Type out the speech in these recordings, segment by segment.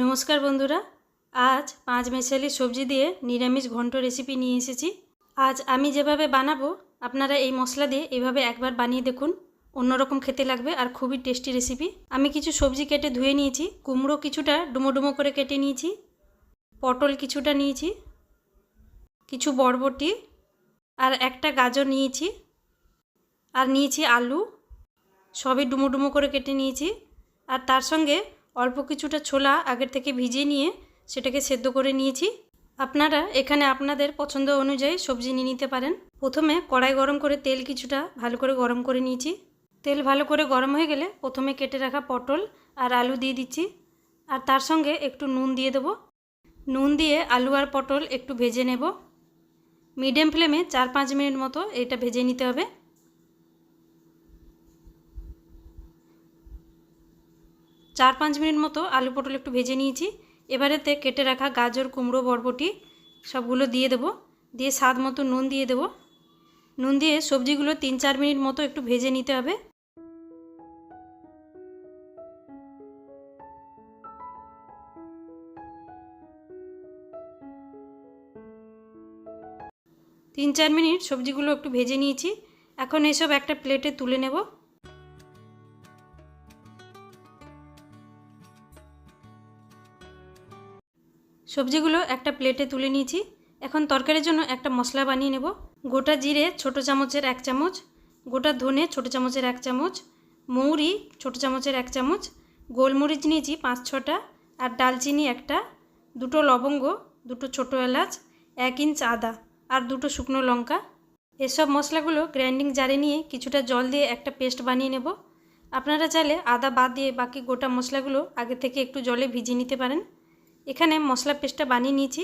নমস্কার বন্ধুরা, আজ পাঁচ মেশালি সবজি দিয়ে নিরামিষ ঘন্ট রেসিপি নিয়ে এসেছি। আজ আমি যেভাবে বানাবো, আপনারা এই মশলা দিয়ে এভাবে একবার বানিয়ে দেখুন। অন্যরকম খেতে লাগবে আর খুবই টেস্টি রেসিপি আমি কিছু সবজি কেটে ধুয়ে নিয়েছি, কুমড়ো কিছুটা ডুমো ডুমো করে কেটে নিয়েছি, পটল কিছুটা নিয়েছি, কিছু বরবটি আর একটা গাজর নিয়েছি আর নিয়েছি আলু, সবই ডুমো ডুমো করে কেটে নিয়েছি। আর তার সঙ্গে অল্প কিছুটা ছোলা আগের থেকে ভিজিয়ে নিয়ে সেটাকে সেদ্ধ করে নিয়েছি। আপনারা এখানে আপনাদের পছন্দ অনুযায়ী সবজি নিয়ে নিতে পারেন। প্রথমে কড়াই গরম করে তেল কিছুটা ভালো করে গরম করে নিয়েছি। তেল ভালো করে গরম হয়ে গেলে প্রথমে কেটে রাখা পটল আর আলু দিয়ে দিচ্ছি। আর তার সঙ্গে একটু নুন দিয়ে দেবো। নুন দিয়ে আলু আর পটল একটু ভেজে নেব। মিডিয়াম ফ্লেমে চার পাঁচ মিনিট মতো এটা ভেজে নিতে হবে। চার পাঁচ মিনিট মতো আলু পটল একটু ভেজে নিয়েছি। এবারেতে কেটে রাখা গাজর, কুমড়ো, বরবটি সবগুলো দিয়ে দেবো। দিয়ে স্বাদ মতো নুন দিয়ে দেবো। নুন দিয়ে সবজিগুলো তিন চার মিনিট মতো একটু ভেজে নিতে হবে। তিন চার মিনিট সবজিগুলো একটু ভেজে নিয়েছি। এখন এসব একটা প্লেটে তুলে নেব। সবজিগুলো একটা প্লেটে তুলে নিয়েছি। এখন তরকারির জন্য একটা মশলা বানিয়ে নেব। গোটা জিরে ছোট চামচের এক চামচ, গোটা ধনে ছোট চামচের এক চামচ, মৌরি ছোট চামচের এক চামচ, গোলমরিচ নিয়েছি পাঁচ ছটা, আর ডালচিনি একটা, দুটো লবঙ্গ, দুটো ছোটো এলাচ, এক ইঞ্চ আদা, আর দুটো শুকনো লঙ্কা। এসব মশলাগুলো গ্রাইন্ডিং জারে নিয়ে কিছুটা জল দিয়ে একটা পেস্ট বানিয়ে নেব। আপনারা চাইলে আদা বাদ দিয়ে বাকি গোটা মশলাগুলো আগে থেকে একটু জলে ভিজিয়ে নিতে পারেন। এখানে মশলা পেস্টটা বানিয়ে নিয়েছি।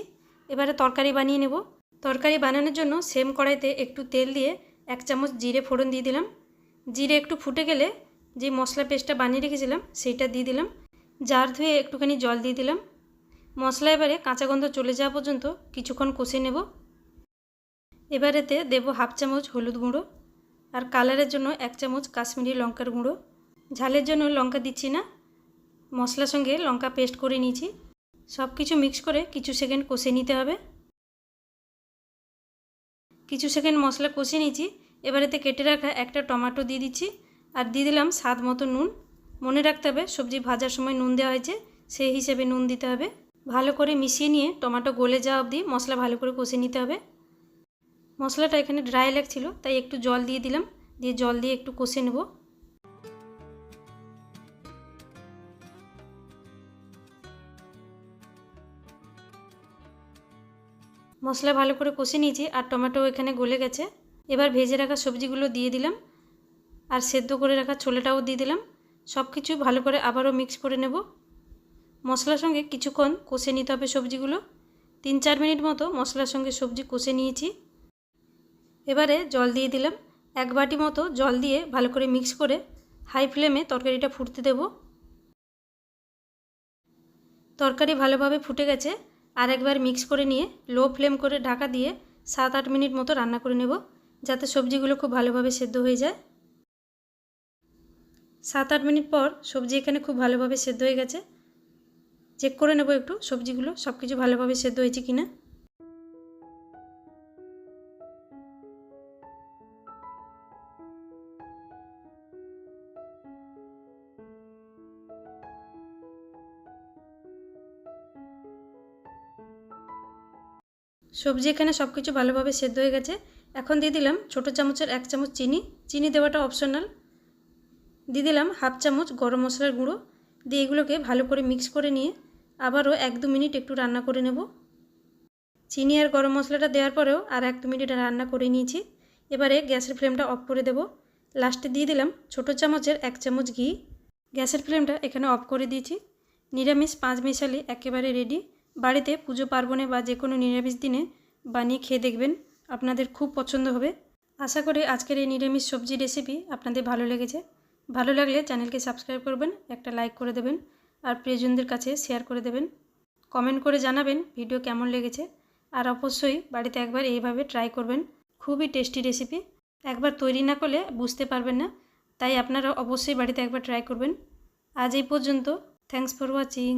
এবারে তরকারি বানিয়ে নেব। তরকারি বানানোর জন্য সেম কড়াইতে একটু তেল দিয়ে এক চামচ জিরে ফোড়ন দিয়ে দিলাম। জিরে একটু ফুটে গেলে যে মশলা পেস্টটা বানিয়ে রেখেছিলাম সেইটা দিয়ে দিলাম। জার ধুয়ে একটুখানি জল দিয়ে দিলাম। মশলা এবারে কাঁচা গন্ধ চলে যাওয়া পর্যন্ত কিছুক্ষণ কষে নেব। এবারেতে দেব হাফ চামচ হলুদ গুঁড়ো আর কালারের জন্য এক চামচ কাশ্মীরি লঙ্কার গুঁড়ো। ঝালের জন্য লঙ্কা দিচ্ছি না। মশলার সঙ্গে লঙ্কা পেস্ট করে নিয়েছি। সব কিছু মিক্স করে কিছু সেকেন্ড কষে নিতে হবে। কিছু সেকেন্ড মশলা কষে নিয়েছি। এবারেতে কেটে রাখা একটা টমেটো দিয়ে দিচ্ছি। আর দিয়ে দিলাম স্বাদ মতো নুন। মনে রাখতে হবে সবজি ভাজার সময় নুন দেওয়া হয়েছে, সেই হিসেবে নুন দিতে হবে। ভালো করে মিশিয়ে নিয়ে টমেটো গলে যাওয়া অবধি মশলা ভালো করে কষে নিতে হবে। মশলাটা এখানে ড্রাই লাগছিল, তাই একটু জল দিয়ে দিলাম। দিয়ে জল দিয়ে একটু কষে নেব। মশলা ভালো করে কষে নিয়েছি আর টমেটো এখানে গলে গেছে। এবার ভেজে রাখা সবজিগুলো দিয়ে দিলাম আর সেদ্ধ করে রাখা ছোলাটাও দিয়ে দিলাম। সব কিছু ভালো করে আবারও মিক্স করে নেব। মশলার সঙ্গে কিছুক্ষণ কষে নিতে হবে সবজিগুলো। তিন চার মিনিট মতো মশলার সঙ্গে সবজি কষে নিয়েছি। এবারে জল দিয়ে দিলাম। এক বাটি মতো জল দিয়ে ভালো করে মিক্স করে হাই ফ্লেমে তরকারিটা ফুটতে দেব। তরকারি ভালোভাবে ফুটে গেছে। আর একবার মিক্স করে নিয়ে লো ফ্লেম করে ঢাকা দিয়ে সাত আট মিনিট মতো রান্না করে নেব, যাতে সবজিগুলো খুব ভালোভাবে সেদ্ধ হয়ে যায়। সাত আট মিনিট পর সবজি এখানে খুব ভালোভাবে সেদ্ধ হয়ে গেছে। চেক করে নেব একটু সবজিগুলো সব কিছু ভালোভাবে সেদ্ধ হয়েছে কিনা। সবজি এখানে সব কিছু ভালোভাবে সেদ্ধ হয়ে গেছে। এখন দিয়ে দিলাম ছোটো চামচের এক চামচ চিনি। চিনি দেওয়াটা অপশনাল দিয়ে দিলাম হাফ চামচ গরম মশলার গুঁড়ো। দিয়ে এগুলোকে ভালো করে মিক্স করে নিয়ে আবারও এক দু মিনিট একটু রান্না করে নেব। চিনি আর গরম মশলাটা দেওয়ার পরেও আর এক দু মিনিট রান্না করে নিয়েছি। এবারে গ্যাসের ফ্লেমটা অফ করে দেব। লাস্টে দিয়ে দিলাম ছোটো চামচের এক চামচ ঘি। গ্যাসের ফ্লেমটা এখানে অফ করে দিয়েছি। নিরামিষ পাঁচ মিশালি একেবারে রেডি বাড়িতে পুজো পার্বণে বা যে কোনো নিরামিষ দিনে বানিয়ে খেয়ে দেখবেন আপনাদের খুব পছন্দ হবে। আশা করি আজকের এই নিরামিষ সবজি রেসিপি আপনাদের ভালো লেগেছে। ভালো লাগলে চ্যানেলকে সাবস্ক্রাইব করবেন, একটা লাইক করে দেবেন আর প্রিয়জনদের কাছে শেয়ার করে দেবেন। কমেন্ট করে জানাবেন ভিডিও কেমন লেগেছে। আর অবশ্যই বাড়িতে একবার এইভাবে ট্রাই করবেন, খুবই টেস্টি রেসিপি একবার তৈরি না করলে বুঝতে পারবেন না, তাই আপনারা অবশ্যই বাড়িতে একবার ট্রাই করবেন। আজ এই পর্যন্ত থ্যাংকস ফর ওয়াচিং